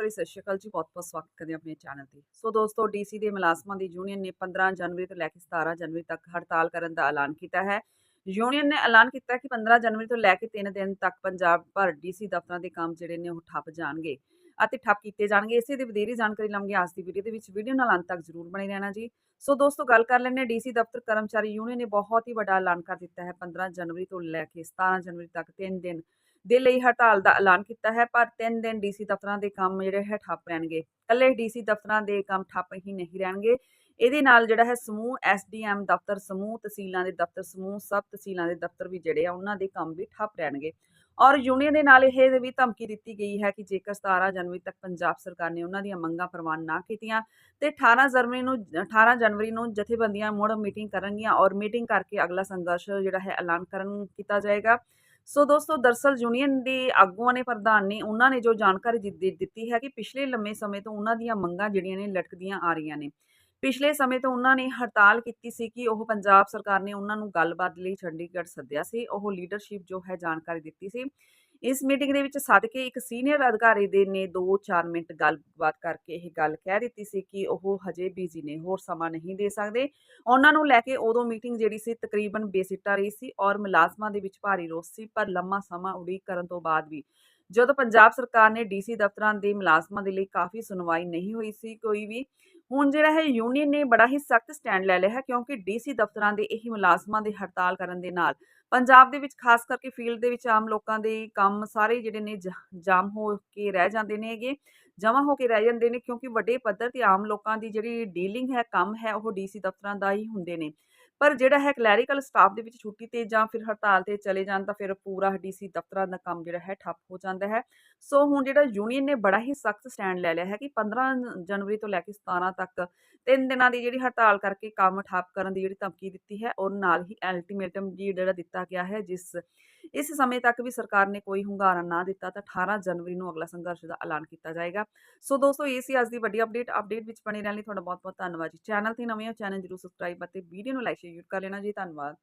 ਭਰੀ ਸਤਿ ਸ਼੍ਰੀ ਅਕਾਲ ਜੀ, ਬਹੁਤ-ਬਹੁਤ ਸਵਾਗਤ ਕਰਦੇ ਆਪਣੇ ਚੈਨਲ ਤੇ। ਸੋ ਦੋਸਤੋ ਡੀਸੀ ਦੇ ਮੁਲਾਜ਼ਮਾਂ ਦੀ ਯੂਨੀਅਨ ਨੇ 15 ਜਨਵਰੀ ਤੋਂ ਲੈ ਕੇ 17 ਜਨਵਰੀ ਤੱਕ ਹੜਤਾਲ ਕਰਨ ਦਾ ਐਲਾਨ ਕੀਤਾ ਹੈ। ਯੂਨੀਅਨ ਨੇ ਐਲਾਨ ਕੀਤਾ ਕਿ 15 ਜਨਵਰੀ ਤੋਂ ਲੈ ਕੇ 3 ਦਿਨ ਤੱਕ ਪੰਜਾਬ ਭਰ ਡੀਸੀ ਦਫ਼ਤਰਾਂ ਦੇ ਕੰਮ ਜਿਹੜੇ ਨੇ ਉਹ ਠੱਪ ਜਾਣਗੇ ਅਤੇ ਠੱਪ ਕੀਤੇ ਜਾਣਗੇ। ਇਸੇ ਦੀ ਵਧੇਰੇ ਜਾਣਕਾਰੀ ਲਵਾਂਗੇ ਅੱਜ ਦੀ ਵੀਡੀਓ ਦੇ ਵਿੱਚ। ਵੀਡੀਓ ਨਾਲ ਅੰਤ ਤੱਕ ਜ਼ਰੂਰ ਬਣੇ ਰਹਿਣਾ ਜੀ। ਸੋ ਦੋਸਤੋ, ਗੱਲ ਕਰ ਲੈਂਦੇ ਹਾਂ। ਡੀਸੀ ਦਫ਼ਤਰ ਕਰਮਚਾਰੀ ਯੂਨੀਅਨ ਨੇ ਬਹੁਤ ਹੀ ਵੱਡਾ ਐਲਾਨ ਕਰ ਦਿੱਤਾ ਹੈ। 15 ਜਨਵਰੀ ਤੋਂ ਲੈ ਕੇ 17 ਜਨਵਰੀ ਤੱਕ 3 ਦਿਨ ਦੇ ਲਈ ਹੜਤਾਲ ਦਾ ਐਲਾਨ ਕੀਤਾ ਹੈ, ਪਰ 3 ਦਿਨ ਡੀਸੀ ਦਫ਼ਤਰਾਂ ਦੇ ਕੰਮ ਜਿਹੜੇ ਹੈ ਠੱਪ ਰਹਿਣਗੇ। ਇਕੱਲੇ ਡੀਸੀ ਦਫ਼ਤਰਾਂ ਦੇ ਕੰਮ ਠੱਪ ਹੀ ਨਹੀਂ ਰਹਿਣਗੇ। ਇਹਦੇ ਨਾਲ ਜਿਹੜਾ ਹੈ ਸਮੂਹ ਐਸਡੀਐਮ ਦਫ਼ਤਰ ਸਮੂਹ, ਤਹਿਸੀਲਾਂ ਦੇ ਦਫ਼ਤਰ ਸਮੂਹ, ਸਬ ਤਹਿਸੀਲਾਂ ਦੇ ਦਫ਼ਤਰ ਵੀ ਜਿਹੜੇ ਆ, ਉਹਨਾਂ ਦੇ ਕੰਮ ਵੀ ਠੱਪ ਰਹਿਣਗੇ। ਔਰ ਯੂਨੀਅਨ ਦੇ ਨਾਲ ਇਹ ਵੀ ਧਮਕੀ ਦਿੱਤੀ ਗਈ ਹੈ ਕਿ ਜੇਕਰ 17 ਜਨਵਰੀ ਤੱਕ ਪੰਜਾਬ ਸਰਕਾਰ ਨੇ ਉਹਨਾਂ ਦੀਆਂ ਮੰਗਾਂ ਪ੍ਰਵਾਨ ਨਾ ਕੀਤੀਆਂ, ਤੇ 18 ਜਨਵਰੀ ਨੂੰ 18 ਜਨਵਰੀ ਨੂੰ ਜਥੇਬੰਦੀਆਂ ਮੁੜ ਮੀਟਿੰਗ ਕਰਨਗੀਆਂ ਔਰ ਮੀਟਿੰਗ ਕਰਕੇ ਅਗਲਾ ਸੰਘਰਸ਼ ਜਿਹੜਾ ਹੈ ਐਲਾਨ ਕਰਨ ਕੀਤਾ ਜਾਏਗਾ। ਸੋ ਦੋਸਤੋ, ਦਰਸਲ ਯੂਨੀਅਨ ਦੇ ਆਗੂਆਂ ਨੇ, ਪ੍ਰਧਾਨ ਨੇ, ਉਹਨਾਂ ਨੇ ਜੋ ਜਾਣਕਾਰੀ ਦਿੱਤੀ ਹੈ ਕਿ ਪਿਛਲੇ ਲੰਮੇ ਸਮੇਂ ਤੋਂ ਉਹਨਾਂ ਦੀਆਂ ਮੰਗਾਂ ਜਿਹੜੀਆਂ ਨੇ, ਲਟਕਦੀਆਂ ਆ ਰਹੀਆਂ ਨੇ। ਪਿਛਲੇ ਸਮੇਂ ਤੋਂ ਉਹਨਾਂ ਨੇ ਹੜਤਾਲ ਕੀਤੀ ਸੀ ਕਿ ਉਹ ਪੰਜਾਬ ਸਰਕਾਰ ਨੇ ਉਹਨਾਂ ਨੂੰ ਗੱਲਬਾਤ ਲਈ ਚੰਡੀਗੜ੍ਹ ਸੱਦਿਆ ਸੀ, ਉਹ ਲੀਡਰਸ਼ਿਪ ਜੋ ਹੈ ਜਾਣਕਾਰੀ ਦਿੱਤੀ ਸੀ। ਇਸ ਮੀਟਿੰਗ ਦੇ ਵਿੱਚ ਸੱਦ ਕੇ ਇੱਕ ਸੀਨੀਅਰ ਅਧਿਕਾਰੀ ਦੇ ਨੇ 2-4 ਮਿੰਟ ਗੱਲਬਾਤ ਕਰਕੇ ਇਹ ਗੱਲ ਕਹਿ ਦਿੱਤੀ ਸੀ ਕਿ ਉਹ ਹਜੇ ਬਿਜ਼ੀ ਨੇ, ਹੋਰ ਸਮਾਂ ਨਹੀਂ ਦੇ ਸਕਦੇ। ਉਹਨਾਂ ਨੂੰ ਲੈ ਕੇ ਉਦੋਂ ਮੀਟਿੰਗ ਜਿਹੜੀ ਸੀ ਤਕਰੀਬਨ ਬੇਸਿੱਟਾ ਰਹੀ ਸੀ ਔਰ ਮੁਲਾਜ਼ਮਾਂ ਦੇ ਵਿੱਚ ਭਾਰੀ ਰੋਸ ਸੀ, ਪਰ ਲੰਮਾ ਸਮਾਂ ਉਡੀਕ ਕਰਨ ਤੋਂ ਬਾਅਦ ਵੀ ਜਦੋਂ ਪੰਜਾਬ ਸਰਕਾਰ ਨੇ ਡੀਸੀ ਦਫ਼ਤਰਾਂ ਦੇ ਮੁਲਾਜ਼ਮਾਂ ਦੇ ਲਈ ਕਾਫੀ ਸੁਣਵਾਈ ਨਹੀਂ ਹੋਈ ਸੀ, ਕੋਈ ਵੀ ਹੁਣ ਜਿਹੜਾ ਹੈ ਯੂਨੀਅਨ ਨੇ ਬੜਾ ਹੀ ਸਖਤ ਸਟੈਂਡ ਲੈ ਲਿਆ ਹੈ ਕਿਉਂਕਿ ਡੀਸੀ ਦਫ਼ਤਰਾਂ ਦੇ ਇਹੀ ਮੁਲਾਜ਼ਮਾਂ ਦੇ ਹੜਤਾਲ ਕਰਨ ਦੇ ਨਾਲ। ਪੰਜਾਬ ਦੇ ਵਿੱਚ ਖਾਸ ਕਰਕੇ ਫੀਲਡ ਦੇ ਵਿੱਚ ਆਮ ਲੋਕਾਂ ਦੇ ਕੰਮ ਸਾਰੇ ਜਿਹੜੇ ਨੇ ਜਾਮ ਹੋ ਕੇ ਰਹਿ ਜਾਂਦੇ ਨੇਗੇ ਜਮਾ ਹੋ ਕੇ ਰਹਿ ਜਾਂਦੇ ਨੇ ਕਿਉਂਕਿ ਵੱਡੇ ਪੱਧਰ ਤੇ ਆਮ ਲੋਕਾਂ ਦੀ ਜਿਹੜੀ ਡੀਲਿੰਗ ਹੈ, ਕੰਮ ਹੈ, ਉਹ ਡੀਸੀ ਦਫ਼ਤਰਾਂ ਦਾ ਹੀ ਹੁੰਦੇ ਨੇ। ਪਰ ਜਿਹੜਾ ਹੈ ਕਲੈਰੀਕਲ ਸਟਾਫ ਦੇ ਵਿੱਚ ਛੁੱਟੀ ਤੇ ਜਾਂ ਫਿਰ ਹੜਤਾਲ ਤੇ ਚਲੇ ਜਾਣ ਤਾਂ ਫਿਰ ਪੂਰਾ ਡੀਸੀ ਦਫ਼ਤਰਾਂ ਦਾ ਕੰਮ ਜਿਹੜਾ ਹੈ ਠੱਪ ਹੋ ਜਾਂਦਾ ਹੈ। ਸੋ ਹੁਣ ਜਿਹੜਾ ਯੂਨੀਅਨ ਨੇ ਬੜਾ ਹੀ ਸਖਤ ਸਟੈਂਡ ਲੈ ਲਿਆ ਹੈ ਕਿ 15 ਜਨਵਰੀ ਤੋਂ ਲੈ ਕੇ 17 ਤੱਕ ਤਿੰਨ ਦਿਨਾਂ ਦੀ ਜਿਹੜੀ ਹੜਤਾਲ ਕਰਕੇ ਕੰਮ ਠੱਪ ਕਰਨ ਦੀ ਜਿਹੜੀ ਧਮਕੀ ਦਿੱਤੀ ਹੈ ਔਰ ਨਾਲ ਹੀ ਅਲਟੀਮੇਟਮ ਜੀ ਜਿਹੜਾ ਦਿੱਤਾ ਗਿਆ ਹੈ, ਜਿਸ ਇਸ ਸਮੇਂ ਤੱਕ ਵੀ ਸਰਕਾਰ ਨੇ ਕੋਈ ਹੁੰਗਾਰਾ ਨਾ ਦਿੱਤਾ ਤਾਂ 18 ਜਨਵਰੀ ਨੂੰ ਅਗਲਾ ਸੰਘਰਸ਼ ਦਾ ਐਲਾਨ ਕੀਤਾ ਜਾਏਗਾ। ਸੋ ਦੋਸਤੋ, ਇਹ ਸੀ ਅੱਜ ਦੀ ਵੱਡੀ ਅਪਡੇਟ ਅਪਡੇਟ ਵਿੱਚ ਬਣੇ ਰਹਿਣ ਲਈ ਤੁਹਾਡਾ ਬਹੁਤ ਬਹੁਤ ਧੰਨਵਾਦ ਜੀ। ਚੈਨਲ ਤੇ ਨਵੇਂ ਹੋ, ਚੈਨਲ ਜਰੂਰ ਸਬਸਕ੍ਰਾਈਬ ਅਤੇ ਵੀਡੀਓ ਨੂੰ ਲਾਈਕ ਸ਼ੇਅਰ ਕਰ ਲੈਣਾ ਜੀ ਧੰਨਵਾਦ।